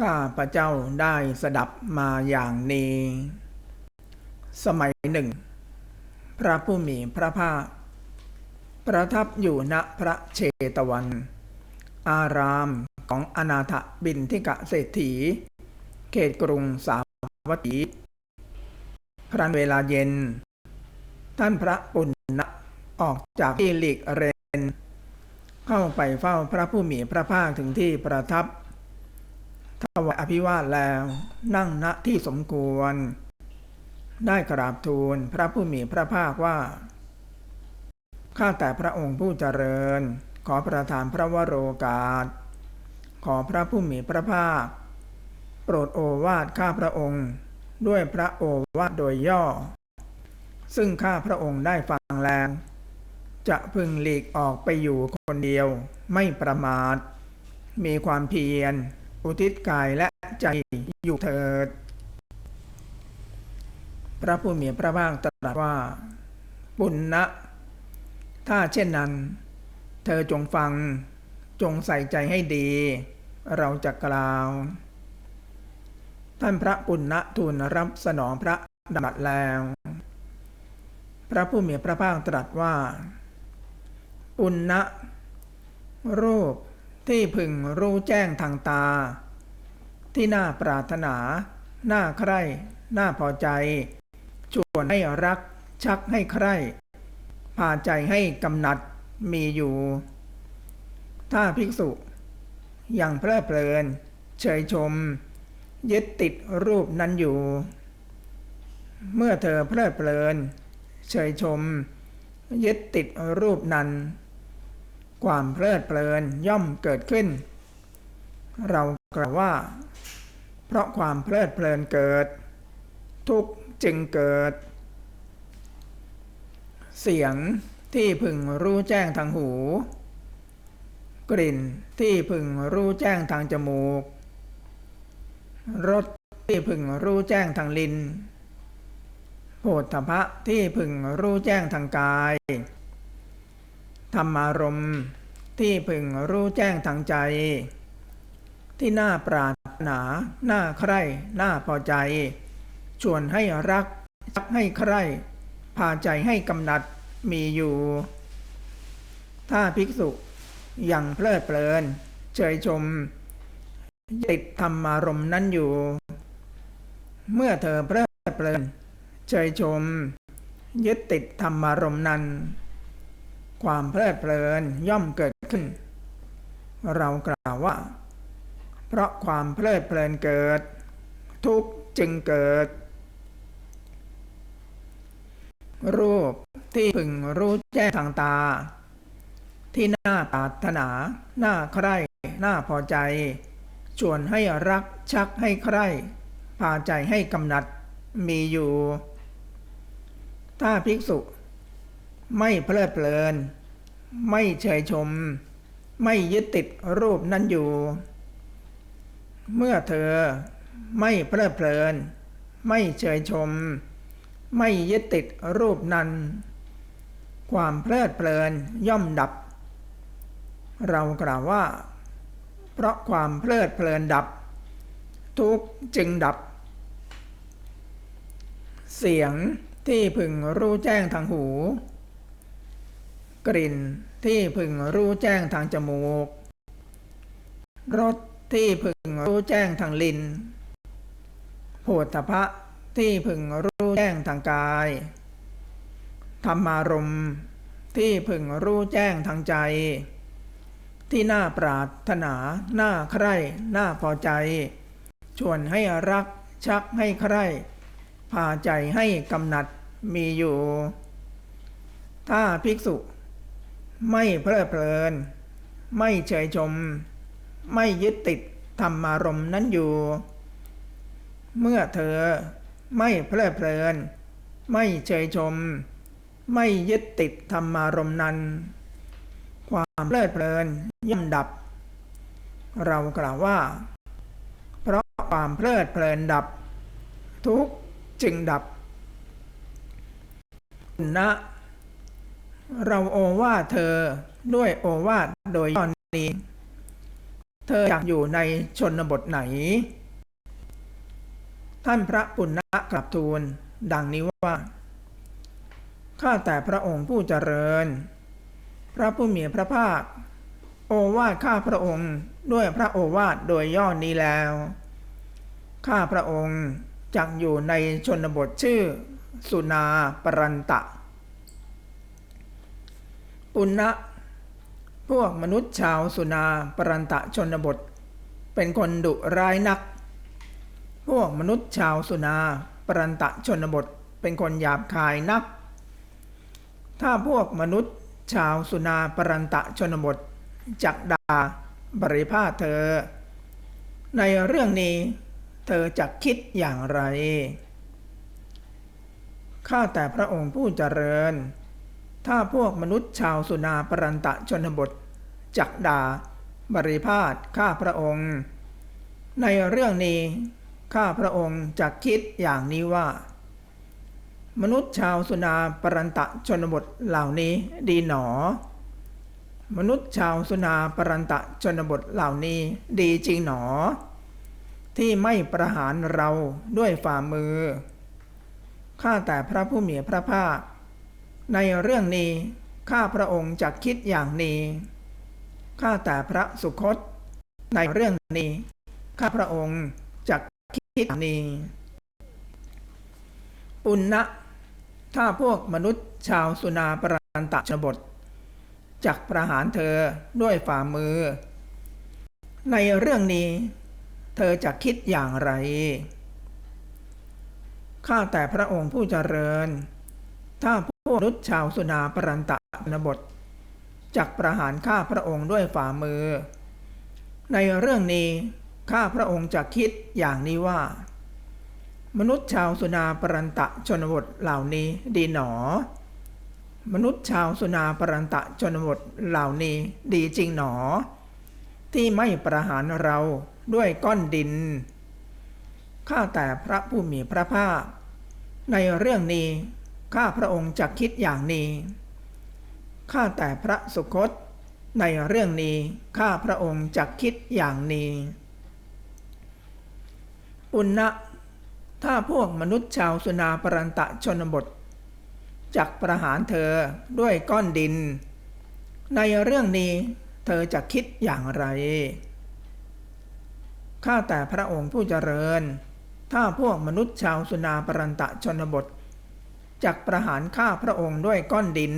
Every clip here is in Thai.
ข้าพระเจ้าได้สดับมาอย่างนี้ สมัยหนึ่ง พระผู้มีพระภาค ประทับอยู่ณพระเชตวัน อารามของอนาถบินทิกะเศรษฐี เขตกรุงสาวัตถีครั้นเวลาเย็น ท่านพระปุณณะออกจากที่หลีกเรน เข้าไปเฝ้าพระผู้มีพระภาคถึงที่ประทับ ถวายอภิวาทแล้ว นั่งณที่สมควร ได้กราบทูลพระผู้มีพระภาคว่า ข้าแต่พระองค์ผู้เจริญ ขอประทานพระวโรกาส ขอพระผู้มีพระภาค โปรดโอวาทข้าพระองค์ ด้วยพระโอวาทโดยย่อ ซึ่งข้าพระองค์ได้ฟังแล้วจะพึงหลีกออกไปอยู่คนเดียวไม่ประมาท มีความเพียร อุทิศกายและใจอยู่เถิด พระผู้มีพระภาคตรัสว่า ปุณณะถ้าเช่นนั้น เธอจงฟัง จงใส่ใจให้ดี เราจะกล่าว ท่านพระปุณณะทูลรับสนองพระดำรัสแล้ว พระผู้มีพระภาคตรัสว่า ปุณณะรูป ที่พึงรู้แจ้งทางตา ที่น่าปรารถนา น่าใคร่ น่าพอใจ ชวนให้รัก ชักให้ใคร่พาใจให้กำหนัดมีอยู่ ถ้าภิกษุ ยังเพลิดเพลิน เฉยชม ยึดติดรูปนั้นอยู่ เมื่อเธอเพลิดเพลิน เฉยชม ยึดติดรูปนั้น ความเพลิดเพลินย่อมเกิดขึ้น เรากล่าวว่า เพราะความเพลิดเพลินเกิด ทุกจึงเกิด เสียงที่พึงรู้แจ้งทางหู กลิ่นที่พึงรู้แจ้งทางจมูก รสที่พึงรู้แจ้งทางลิ้นโผฏฐพะที่พึงรู้แจ้งทางกายธรรมารมณ์ ที่พึงรู้แจ้งทางใจ ที่น่าปรารถนา น่าใคร่น่าพอใจ ชวนให้รักชักให้ใคร่พาใจให้กำหนัดมีอยู่ ถ้าภิกษุยังเพลิดเพลิน เฉยชม ติดธรรมารมณ์นั้นอยู่ เมื่อเธอเพลิดเพลิน เฉยชม ยึดติดธรรมารมณ์นั้น ความเพลิดเพลินย่อมเกิด ขึ้น เรากล่าวว่า เพราะความเพลิดเพลินเกิด ทุกข์จึงเกิด รูปที่พึงรู้แจ้งทางตา ที่น่าปรารถนาน่าใคร่น่าพอใจ ชวนให้รักชักให้ใคร่พาใจให้กำหนัดมีอยู่ ถ้าภิกษุ ไม่เพลิดเพลิน ไม่เฉยชม ไม่ยึดติดรูปนั้นอยู่ เมื่อเธอไม่เพลิดเพลิน ไม่เฉยชม ไม่ยึดติดรูปนั้น ความเพลิดเพลินย่อมดับ เรากล่าวว่า เพราะความเพลิดเพลินดับ ทุกจึงดับ เสียงที่พึงรู้แจ้งทางหู กลิ่นที่พึงรู้แจ้งทางจมูก รสที่พึงรู้แจ้งทางลิ้นโผฏฐพะที่พึงรู้แจ้งทางกาย ธรรมารมณ์ที่พึงรู้แจ้งทางใจ ที่น่าปรารถนา น่าใคร่ น่าพอใจ ชวนให้รัก ชักให้ใคร่ พาใจให้กำหนัดมีอยู่ ถ้าภิกษุ ไม่เพลิดเพลิน ไม่เฉยชม ไม่ยึดติดธรรมารมณ์นั้นอยู่ เมื่อเธอไม่เพลิดเพลิน ไม่เฉยชม ไม่ยึดติดธรรมารมณ์นั้น ความเพลิดเพลินย่อมดับ เรากล่าวว่า เพราะความเพลิดเพลินดับ ทุกจึงดับนะ เราโอวาทเธอด้วยโอวาทโดยย่อนี้ เธออยากอยู่ในชนบทไหน ท่านพระปุณณะกลับทูล ดังนี้ว่า ข้าแต่พระองค์ผู้เจริญ พระผู้มีพระภาค โอวาทข้าพระองค์ด้วยพระโอวาทโดยย่อนี้แล้ว ข้าพระองค์จักอยู่ในชนบทชื่อ สุนาปรันตะ ปุณณะพวกมนุษย์ชาวสุนาปรันตะชนบท เป็นคนดุร้ายนัก พวกมนุษย์ชาวสุนาปรันตะชนบท เป็นคนหยาบคายนัก ถ้าพวกมนุษย์ชาวสุนาปรันตะชนบทจักดาบริภาเธอ ในเรื่องนี้เธอจะคิดอย่างไร ข้าแต่พระองค์ผู้เจริญ ถ้าพวกมนุษย์ชาวสุนาปรันตะชนบท จักดา บริพาทข้าพระองค์ ในเรื่องนี้ข้าพระองค์จะคิดอย่างนี้ว่า มนุษย์ชาวสุนาปรันตะชนบทเหล่านี้ดีหนอ มนุษย์ชาวสุนาปรันตะชนบทเหล่านี้ดีจริงหนอ ที่ไม่ประหารเราด้วยฝ่ามือข้าแต่พระผู้มีพระภาค ในเรื่องนี้ข้าพระองค์จะคิดอย่างนี้ ข้าแต่พระสุคต ในเรื่องนี้ ข้าพระองค์จะคิดอย่างนี้ ปุณณะ ถ้าพวกมนุษย์ชาวสุนาปรันตะชนบทจักประหารเธอด้วยฝ่ามือ ในเรื่องนี้ เธอจะคิดอย่างไร ข้าแต่พระองค์ผู้เจริญ ถ้าพ วกมนุษย์ชาวสุนาปรันตะชนบทจักประหารข้าพระองค์ด้วยฝ่ามือ ในเรื่องนี้ข้าพระองค์จะคิดอย่างนี้ว่า มนุษย์ชาวสุนาปรันตะชนบทเหล่านี้ดีหนอ มนุษย์ชาวสุนาปรันตะชนบทเหล่านี้ดีจริงหนอ ที่ไม่ประหารเราด้วยก้อนดินข้าแต่พระผู้มีพระภาค ในเรื่องนี้ ข้าพระองค์จะคิดอย่างนี้ ข้าแต่พระสุคต ในเรื่องนี้ข้าพระองค์จะคิดอย่างนี้ปุณณะถ้าพวกมนุษย์ชาวสุนาปรันตะชนบทจักประหารเธอด้วยก้อนดิน ในเรื่องนี้เธอจะคิดอย่างไร ข้าแต่พระองค์ผู้เจริญ ถ้าพวกมนุษย์ชาวสุนาปรันตะชนบท จักประหารข้าพระองค์ด้วยก้อนดิน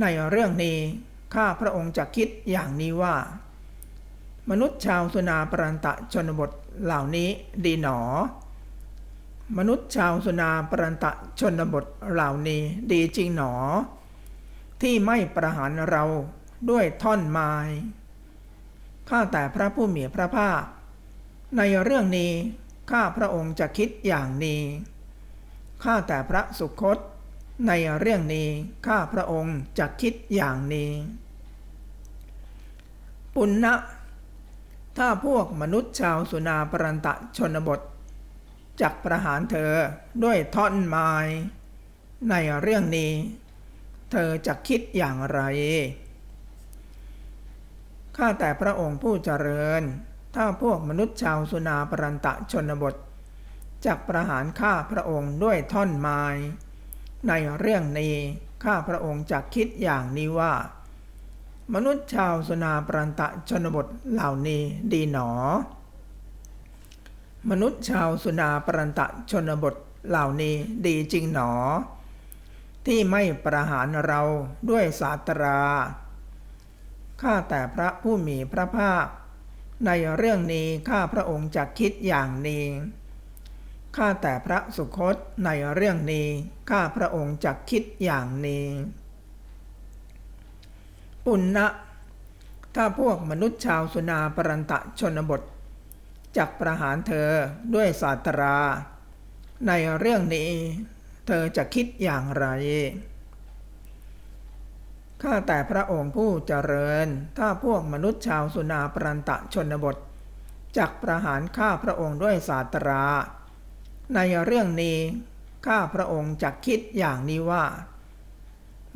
ในเรื่องนี้ข้าพระองค์จะคิดอย่างนี้ว่า มนุษย์ชาวสุนาปรันตะชนบทเหล่านี้ดีหนอ มนุษย์ชาวสุนาปรันตะชนบทเหล่านี้ดีจริงหนอ ที่ไม่ประหารเราด้วยท่อนไม้ข้าแต่พระผู้มีพระภาค ในเรื่องนี้ข้าพระองค์จะคิดอย่างนี้ ข้าแต่พระสุคต ในเรื่องนี้ข้าพระองค์จะคิดอย่างนี้ ปุณณะถ้าพวกมนุษย์ชาวสุนาปรันตะชนบทจักประหารเธอด้วยท่อนไม้ ในเรื่องนี้ เธอจะคิดอย่างไร ข้าแต่พระองค์ผู้เจริญ ถ้าพวกมนุษย์ชาวสุนาปรันตะชนบท จักประหารข้าพระองค์ด้วยท่อนไม้ ในเรื่องนี้ข้าพระองค์จะคิดอย่างนี้ว่า มนุษย์ชาวสุนาปรันตะชนบทเหล่านี้ดีหนอ มนุษย์ชาวสุนาปรันตะชนบทเหล่านี้ดีจริงหนอ ที่ไม่ประหารเราด้วยศาสตราข้าแต่พระผู้มีพระภาค ในเรื่องนี้ข้าพระองค์จะคิดอย่างนี้ ข้าแต่พระสุคตในเรื่องนี้ ข้าพระองค์จะคิดอย่างนี้ ปุณณะถ้าพวกมนุษย์ชาวสุนาปรันตะชนบทจักประหารเธอด้วยศาสตรา ในเรื่องนี้ เธอจะคิดอย่างไร ข้าแต่พระองค์ผู้เจริญ ถ้าพวกมนุษย์ชาวสุนาปรันตะชนบทจักประหารข้าพระองค์ด้วยศาสตรา ในเรื่องนี้ข้าพระองค์จะคิดอย่างนี้ว่า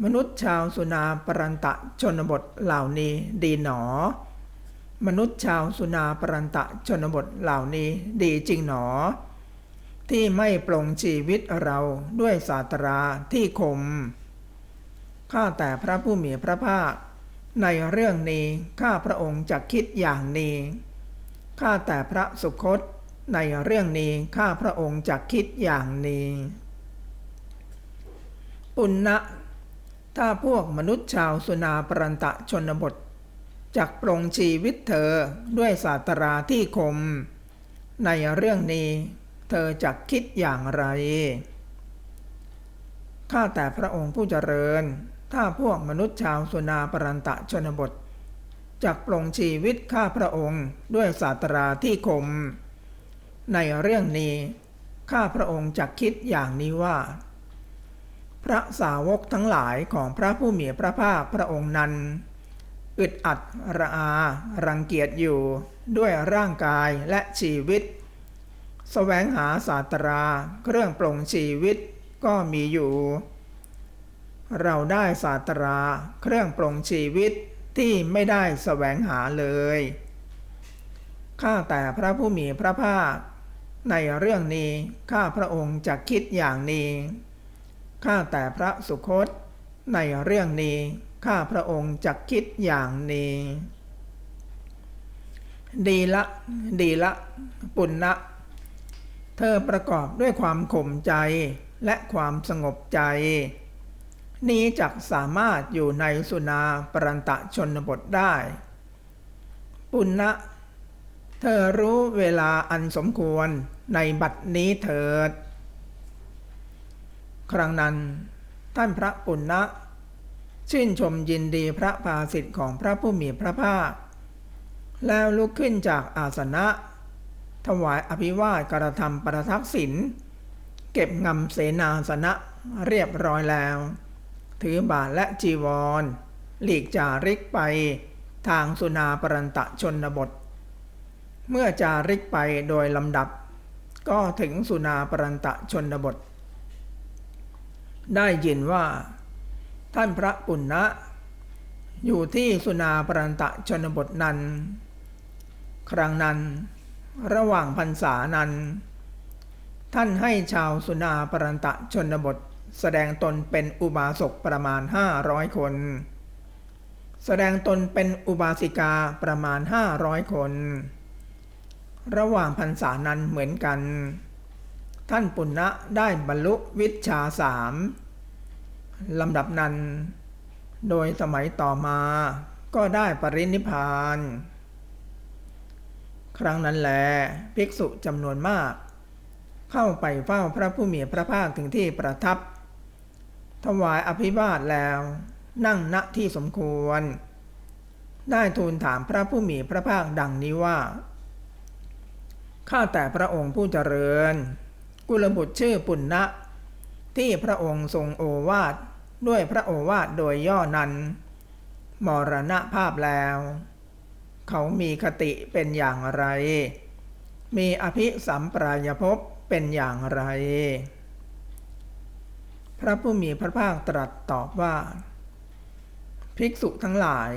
มนุษย์ชาวสุนาปรันตะชนบทเหล่านี้ดีหนอ มนุษย์ชาวสุนาปรันตะชนบทเหล่านี้ดีจริงหนอ ที่ไม่ปลงชีวิตเราด้วยศาสตราที่คมข้าแต่พระผู้มีพระภาค ในเรื่องนี้ข้าพระองค์จะคิดอย่างนี้ข้าแต่พระสุคต ในเรื่องนี้ข้าพระองค์จะคิดอย่างนี้ ปุณณะ ถ้าพวกมนุษย์ชาวสุนาปรันตะชนบทจักปรงชีวิตเธอด้วยศาสตราที่คม ในเรื่องนี้ เธอจักคิดอย่างไร ข้าแต่พระองค์ผู้เจริญ ถ้าพวกมนุษย์ชาวสุนาปรันตะชนบทจักปรงชีวิตข้าพระองค์ด้วยศาสตราที่คม ในเรื่องนี้ ข้าพระองค์จักคิดอย่างนี้ว่า พระสาวกทั้งหลายของพระผู้มีพระภาคพระองค์นั้น อึดอัดระอา รังเกียจอยู่ด้วยร่างกายและชีวิตแสวงหาศาสตราเครื่องปลงชีวิตก็มีอยู่ เราได้ศาสตราเครื่องปลงชีวิตที่ไม่ได้แสวงหาเลย ข้าแต่พระผู้มีพระภาค ในเรื่องนี้ข้าพระองค์จะคิดอย่างนี้ข้าแต่พระสุคต ในเรื่องนี้ข้าพระองค์จะคิดอย่างนี้ ดีละ ดีละ ปุณณะเธอประกอบด้วยความข่มใจและความสงบใจ นี้จักสามารถอยู่ในสุนาปรันตะชนบทได้ ปุณณะเธอรู้เวลาอันสมควร ในบัดนี้เถิด ครั้งนั้น ท่านพระปุณณะชื่นชมยินดีพระภาสิทธิ์ของพระผู้มีพระภาค แล้วลุกขึ้นจากอาสนะ ถวายอภิวาทกระทำประทักษิณเก็บงำเสนาสนะเรียบร้อยแล้ว ถือบาทและจีวร หลีกจาริกไปทางสุนาปรันตะชนบท เมื่อจาริกไปโดยลำดับ ก็ถึงสุนาปรันตะชนบท ได้ยินว่า ท่านพระปุณณะอยู่ที่สุนาปรันตะชนบทนั้น ครั้งนั้นระหว่างพรรษานั้น ท่านให้ชาวสุนาปรันตะชนบท แสดงตนเป็นอุบาสกประมาณห้าร้อยคน แสดงตนเป็นอุบาสิกาประมาณห้าร้อยคน ระหว่างพรรษานั้นเหมือนกัน ท่านปุณณะได้บรรลุวิชาสามลำดับนั้น โดยสมัยต่อมาก็ได้ปรินิพาน ครั้งนั้นแลภิกษุจำนวนมาก เข้าไปเฝ้าพระผู้มีพระภาคถึงที่ประทับ ถวายอภิวาทแล้ว นั่งณที่สมควร ได้ทูลถามพระผู้มีพระภาคดังนี้ว่า ข้าแต่พระองค์ผู้เจริญ กุลบุตรชื่อปุณณะ ที่พระองค์ทรงโอวาทด้วยพระโอวาทโดยย่อนั้น มรณภาพแล้ว เขามีคติเป็นอย่างไร มีอภิสัมปรายภพเป็นอย่างไร พระผู้มีพระภาคตรัสตอบว่า ภิกษุทั้งหลาย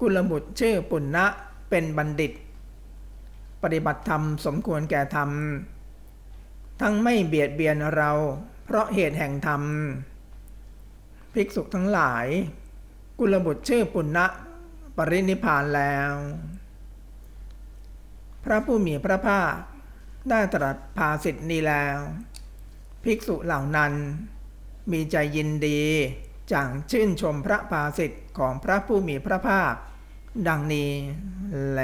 กุลบุตรชื่อปุณณะเป็นบัณฑิต ปฏิบัติธรรมสมควรแก่ธรรม ทั้งไม่เบียดเบียนเรา เพราะเหตุแห่งธรรม ภิกษุทั้งหลาย กุลบุตรชื่อปุณณะปรินิพานแล้ว พระผู้มีพระภาคได้ตรัสภาสิทธินี้แล้ว ภิกษุเหล่านั้น มีใจยินดีจางชื่นชมพระภาสิทธิ์ของพระผู้มีพระภาค ดังนี้แล